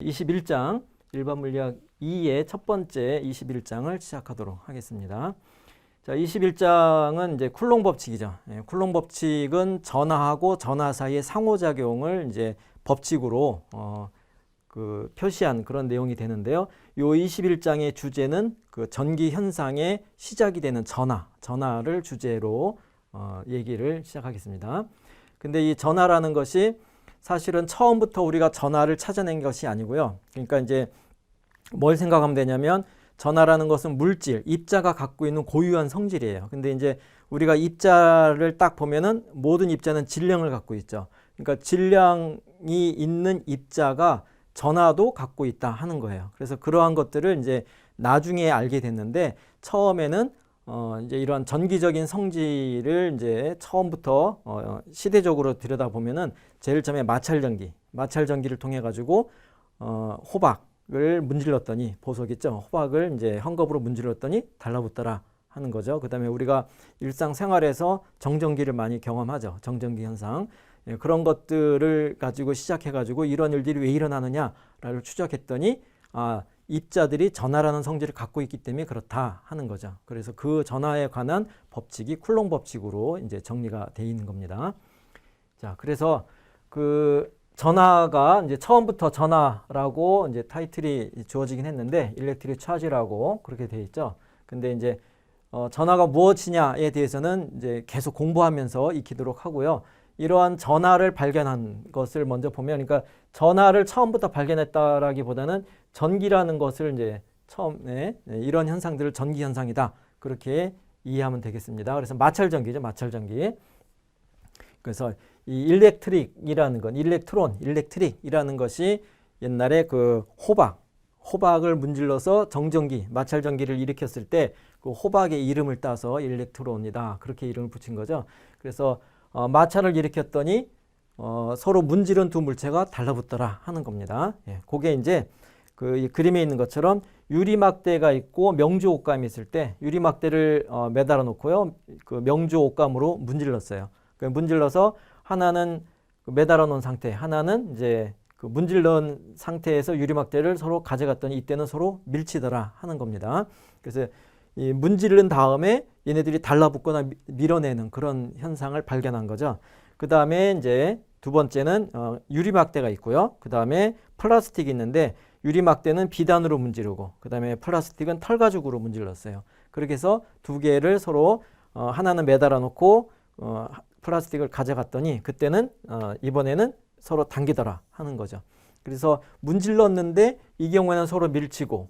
21장 일반 물리학 2의 첫 번째 21장을 시작하도록 하겠습니다. 자, 21장은 이제 쿨롱 법칙이죠. 예, 쿨롱 법칙은 전하하고 전하 사이의 상호작용을 이제 법칙으로 어, 그 표시한 그런 내용이 되는데요. 요 21장의 주제는 그 전기 현상의 시작이 되는 전하, 전하를 주제로 어, 얘기를 시작하겠습니다. 근데 이 전하라는 것이 사실은 처음부터 우리가 전하를 찾아낸 것이 아니고요. 그러니까 이제 뭘 생각하면 되냐면 전하라는 것은 물질, 입자가 갖고 있는 고유한 성질이에요. 근데 이제 우리가 입자를 딱 보면은 모든 입자는 질량을 갖고 있죠. 그러니까 질량이 있는 입자가 전하도 갖고 있다 하는 거예요. 그래서 그러한 것들을 이제 나중에 알게 됐는데 처음에는 어 이제 이러한 전기적인 성질을 이제 처음부터 어 시대적으로 들여다 보면은 제일 처음에 마찰 전기, 마찰 전기를 통해 가지고 어 호박을 문질렀더니 보석 있죠. 호박을 이제 헝겊으로 문질렀더니 달라붙더라 하는 거죠. 그다음에 우리가 일상생활에서 정전기를 많이 경험하죠. 정전기 현상. 예, 그런 것들을 가지고 시작해 가지고 이런 일들이 왜 일어나느냐를 추적했더니 아 입자들이 전하라는 성질을 갖고 있기 때문에 그렇다 하는 거죠. 그래서 그 전하에 관한 법칙이 쿨롱 법칙으로 이제 정리가 돼 있는 겁니다. 자, 그래서 그 전하가 이제 처음부터 전하라고 이제 타이틀이 주어지긴 했는데 일렉트릭 차지라고 그렇게 돼 있죠. 근데 이제 어, 전하가 무엇이냐에 대해서는 이제 계속 공부하면서 익히도록 하고요. 이러한 전하를 발견한 것을 먼저 보면, 그러니까 전하를 처음부터 발견했다라기보다는 전기라는 것을 이제 처음에 네, 이런 현상들을 전기 현상이다 그렇게 이해하면 되겠습니다. 그래서 마찰 전기죠, 마찰 전기. 그래서 이 일렉트릭이라는 건 일렉트론, 일렉트릭이라는 것이 옛날에 그 호박, 호박을 문질러서 정전기, 마찰 전기를 일으켰을 때 그 호박의 이름을 따서 일렉트론이다 그렇게 이름을 붙인 거죠. 그래서 어, 마찰을 일으켰더니 어, 서로 문지른 두 물체가 달라붙더라 하는 겁니다. 예, 그게 이제 그이 그림에 있는 것처럼 유리막대가 있고 명주 옷감이 있을 때 유리막대를 어, 매달아 놓고요. 그 명주 옷감으로 문질렀어요. 그 문질러서 하나는 그 매달아 놓은 상태, 하나는 이제 그 문질른 상태에서 유리막대를 서로 가져갔더니 이때는 서로 밀치더라 하는 겁니다. 그래서 이 문지른 다음에 얘네들이 달라붙거나 미- 밀어내는 그런 현상을 발견한 거죠. 그 다음에 이제 두 번째는 어, 유리막대가 있고요. 그 다음에 플라스틱이 있는데 유리막대는 비단으로 문지르고 그 다음에 플라스틱은 털가죽으로 문질렀어요. 그렇게 해서 두 개를 서로 어, 하나는 매달아 놓고 어, 플라스틱을 가져갔더니 그때는 어, 이번에는 서로 당기더라 하는 거죠. 그래서 문질렀는데 이 경우에는 서로 밀치고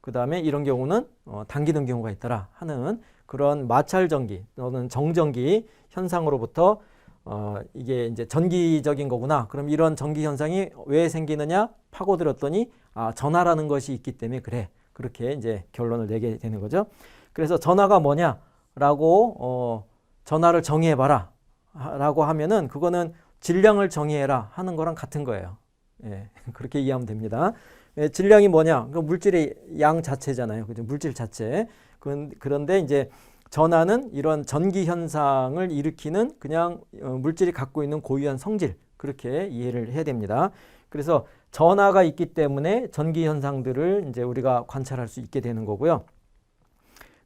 그 다음에 이런 경우는 어, 당기는 경우가 있더라 하는 그런 마찰 전기 또는 정전기 현상으로부터 어, 이게 이제 전기적인 거구나. 그럼 이런 전기 현상이 왜 생기느냐 파고들었더니 아, 전하라는 것이 있기 때문에 그래. 그렇게 이제 결론을 내게 되는 거죠. 그래서 전하가 뭐냐라고 어, 전하를 정의해 봐라 라고 하면은 그거는 질량을 정의해라 하는 거랑 같은 거예요. 예, 그렇게 이해하면 됩니다. 예, 질량이 뭐냐? 그 물질의 양 자체잖아요. 그죠? 물질 자체. 그, 그런데 이제 전하는 이런 전기 현상을 일으키는 그냥 어, 물질이 갖고 있는 고유한 성질 그렇게 이해를 해야 됩니다. 그래서 전하가 있기 때문에 전기 현상들을 이제 우리가 관찰할 수 있게 되는 거고요.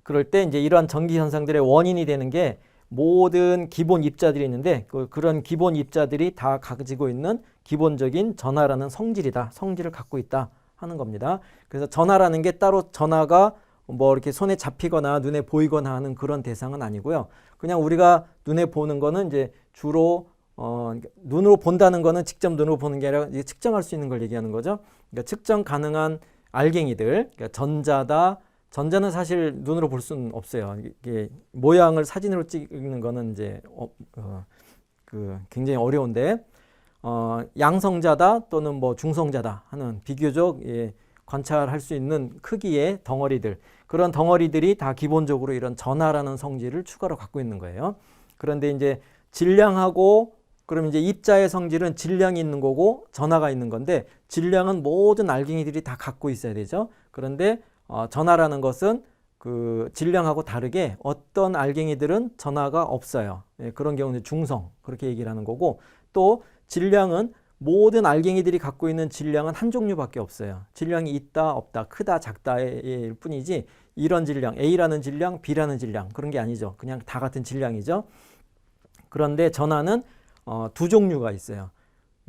그럴 때 이제 이러한 전기 현상들의 원인이 되는 게 모든 기본 입자들이 있는데 그, 그런 기본 입자들이 다 가지고 있는 기본적인 전하라는 성질이다. 성질을 갖고 있다 하는 겁니다. 그래서 전하라는 게 따로 전하가 뭐 이렇게 손에 잡히거나 눈에 보이거나 하는 그런 대상은 아니고요. 그냥 우리가 눈에 보는 거는 이제 주로 어, 눈으로 본다는 거는 직접 눈으로 보는 게 아니라 측정할 수 있는 걸 얘기하는 거죠. 그러니까 측정 가능한 알갱이들, 그러니까 전자다. 전자는 사실 눈으로 볼 수는 없어요. 이게 모양을 사진으로 찍는 거는 이제 어, 어, 그 굉장히 어려운데 어, 양성자다 또는 뭐 중성자다 하는 비교적 예, 관찰할 수 있는 크기의 덩어리들 그런 덩어리들이 다 기본적으로 이런 전하라는 성질을 추가로 갖고 있는 거예요. 그런데 이제 질량하고 그럼 이제 입자의 성질은 질량이 있는 거고 전하가 있는 건데 질량은 모든 알갱이들이 다 갖고 있어야 되죠. 그런데 어, 전하라는 것은 그 질량하고 다르게 어떤 알갱이들은 전하가 없어요. 예, 그런 경우는 중성 그렇게 얘기를 하는 거고 또 질량은 모든 알갱이들이 갖고 있는 질량은 한 종류밖에 없어요. 질량이 있다, 없다, 크다, 작다일 뿐이지 이런 질량, A라는 질량, B라는 질량 그런 게 아니죠. 그냥 다 같은 질량이죠. 그런데 전하는 어, 두 종류가 있어요.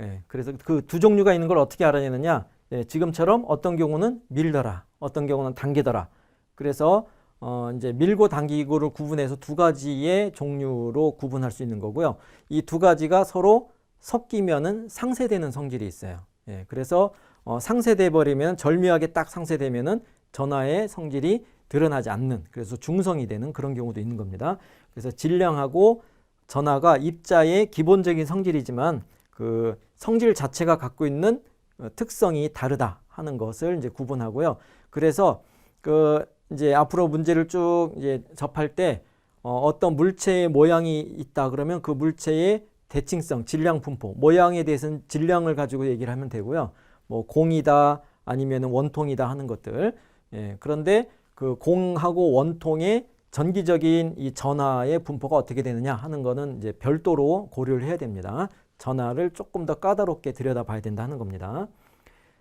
예, 그래서 그 두 종류가 있는 걸 어떻게 알아내느냐? 예, 지금처럼 어떤 경우는 밀더라, 어떤 경우는 당기더라. 그래서 어, 이제 밀고 당기고를 구분해서 두 가지의 종류로 구분할 수 있는 거고요. 이 두 가지가 서로 섞이면은 상쇄되는 성질이 있어요. 예, 그래서 어, 상쇄돼 버리면 절묘하게 딱 상쇄되면은 전하의 성질이 드러나지 않는 그래서 중성이 되는 그런 경우도 있는 겁니다. 그래서 질량하고 전하가 입자의 기본적인 성질이지만 그 성질 자체가 갖고 있는 어, 특성이 다르다 하는 것을 이제 구분하고요. 그래서 그 이제 앞으로 문제를 쭉 이제 접할 때 어, 어떤 물체의 모양이 있다 그러면 그 물체의 대칭성, 질량 분포, 모양에 대해서는 질량을 가지고 얘기를 하면 되고요. 뭐 공이다 아니면 원통이다 하는 것들. 예, 그런데 그 공하고 원통의 전기적인 이 전하의 분포가 어떻게 되느냐 하는 거는 이제 별도로 고려를 해야 됩니다. 전하를 조금 더 까다롭게 들여다봐야 된다 하는 겁니다.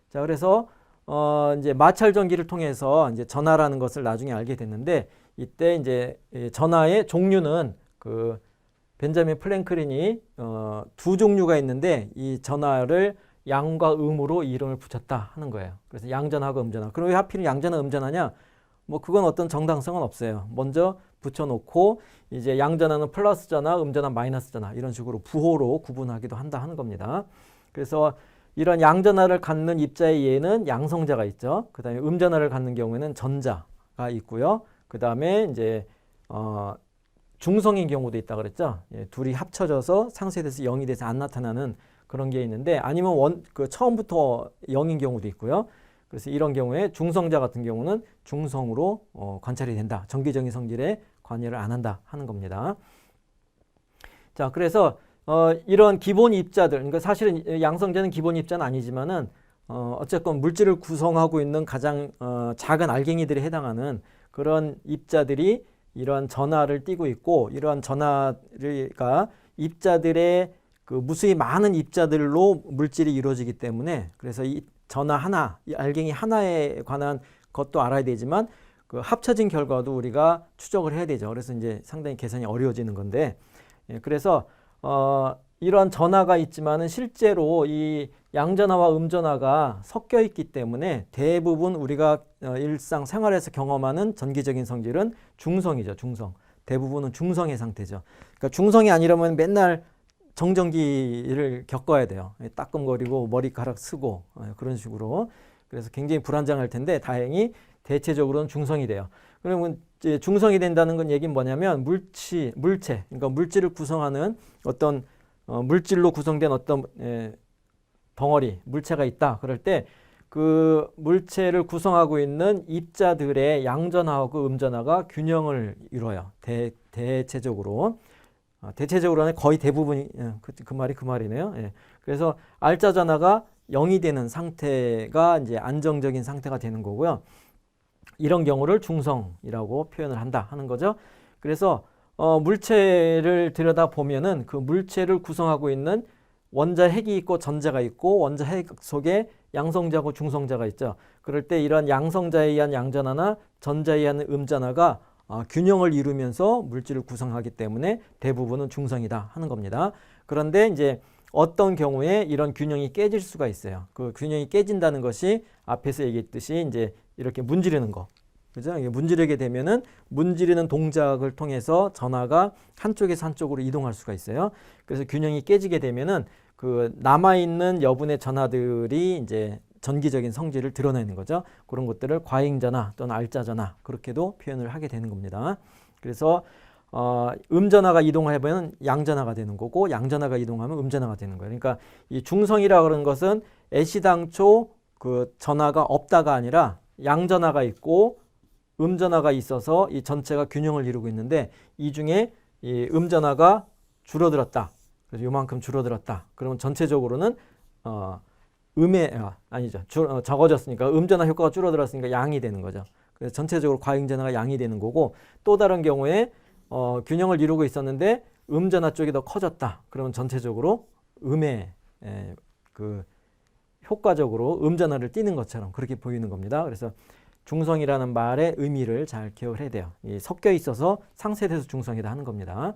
자, 그래서 어 이제 마찰 전기를 통해서 이제 전하라는 것을 나중에 알게 됐는데 이때 이제 이 전하의 종류는 그 벤자민 플랭클린이 어, 두 종류가 있는데 이 전하를 양과 음으로 이름을 붙였다 하는 거예요. 그래서 양전하고 음전하. 그럼 왜 하필 양전하 음전하냐? 뭐 그건 어떤 정당성은 없어요. 먼저 붙여놓고 이제 양전하는 플러스 전하, 음전하 마이너스 전하 이런 식으로 부호로 구분하기도 한다 하는 겁니다. 그래서 이런 양전하를 갖는 입자의 예는 양성자가 있죠. 그 다음에 음전하를 갖는 경우에는 전자가 있고요. 그 다음에 이제 어, 중성인 경우도 있다 그랬죠. 예, 둘이 합쳐져서 상쇄돼서 0이 돼서 안 나타나는 그런 게 있는데 아니면 원 그 처음부터 0인 경우도 있고요. 그래서 이런 경우에 중성자 같은 경우는 중성으로 어, 관찰이 된다. 정기적인 성질에 관여를 안 한다 하는 겁니다. 자, 그래서 어, 이런 기본 입자들, 그러니까 사실은 양성자는 기본 입자는 아니지만은 어, 어쨌건 물질을 구성하고 있는 가장 어, 작은 알갱이들에 해당하는 그런 입자들이 이러한 전하를 띠고 있고 이러한 전하가 입자들의 그 무수히 많은 입자들로 물질이 이루어지기 때문에 그래서 이 전하 하나, 이 알갱이 하나에 관한 것도 알아야 되지만 그 합쳐진 결과도 우리가 추적을 해야 되죠. 그래서 이제 상당히 계산이 어려워지는 건데 예, 그래서 어, 이런 전하가 있지만은 실제로 이 양전하와 음전하가 섞여 있기 때문에 대부분 우리가 어, 일상 생활에서 경험하는 전기적인 성질은 중성이죠. 중성. 대부분은 중성의 상태죠. 그러니까 중성이 아니라면 맨날 정전기를 겪어야 돼요. 따끔거리고 머리카락 쓰고 어, 그런 식으로. 그래서 굉장히 불안정할 텐데 다행히 대체적으로는 중성이 돼요. 그러면 중성이 된다는 건 얘기는 뭐냐면 물치, 물체, 그러니까 물질을 구성하는 어떤 어, 물질로 구성된 어떤 에, 덩어리, 물체가 있다. 그럴 때 그 물체를 구성하고 있는 입자들의 양전하고 음전하가 균형을 이뤄요. 대, 대체적으로. 아, 대체적으로는 거의 대부분이 예, 그, 그 말이 그 말이네요. 예. 그래서 알자 전하가 0이 되는 상태가 이제 안정적인 상태가 되는 거고요. 이런 경우를 중성이라고 표현을 한다 하는 거죠. 그래서 어, 물체를 들여다 보면은 그 물체를 구성하고 있는 원자 핵이 있고 전자가 있고 원자 핵 속에 양성자고 중성자가 있죠. 그럴 때 이런 양성자에 의한 양전하나 전자에 의한 음전하가 어, 균형을 이루면서 물질을 구성하기 때문에 대부분은 중성이다 하는 겁니다. 그런데 이제 어떤 경우에 이런 균형이 깨질 수가 있어요. 그 균형이 깨진다는 것이 앞에서 얘기했듯이 이제 이렇게 문지르는 거. 그죠? 문지르게 되면은 문지르는 동작을 통해서 전하가 한쪽에서 한쪽으로 이동할 수가 있어요. 그래서 균형이 깨지게 되면은 그 남아 있는 여분의 전하들이 이제 전기적인 성질을 드러내는 거죠. 그런 것들을 과잉전하 또는 알자전하 그렇게도 표현을 하게 되는 겁니다. 그래서 어, 음전하가 이동하면 양전하가 되는 거고 양전하가 이동하면 음전하가 되는 거예요. 그러니까 이 중성이라 그러는 것은 애시당초 그 전하가 없다가 아니라 양전하가 있고 음전하가 있어서 이 전체가 균형을 이루고 있는데 이 중에 이 음전하가 줄어들었다. 그래서 요만큼 줄어들었다. 그러면 전체적으로는 어, 음의 아, 아니죠. 줄, 어, 적어졌으니까 음전하 효과가 줄어들었으니까 양이 되는 거죠. 그래서 전체적으로 과잉전하가 양이 되는 거고 또 다른 경우에 어, 균형을 이루고 있었는데 음전하 쪽이 더 커졌다. 그러면 전체적으로 음의 에, 그 효과적으로 음전화를 띄는 것처럼 그렇게 보이는 겁니다. 그래서 중성이라는 말의 의미를 잘 기억을 해야 돼요. 이 섞여 있어서 상세돼서 중성이다 하는 겁니다.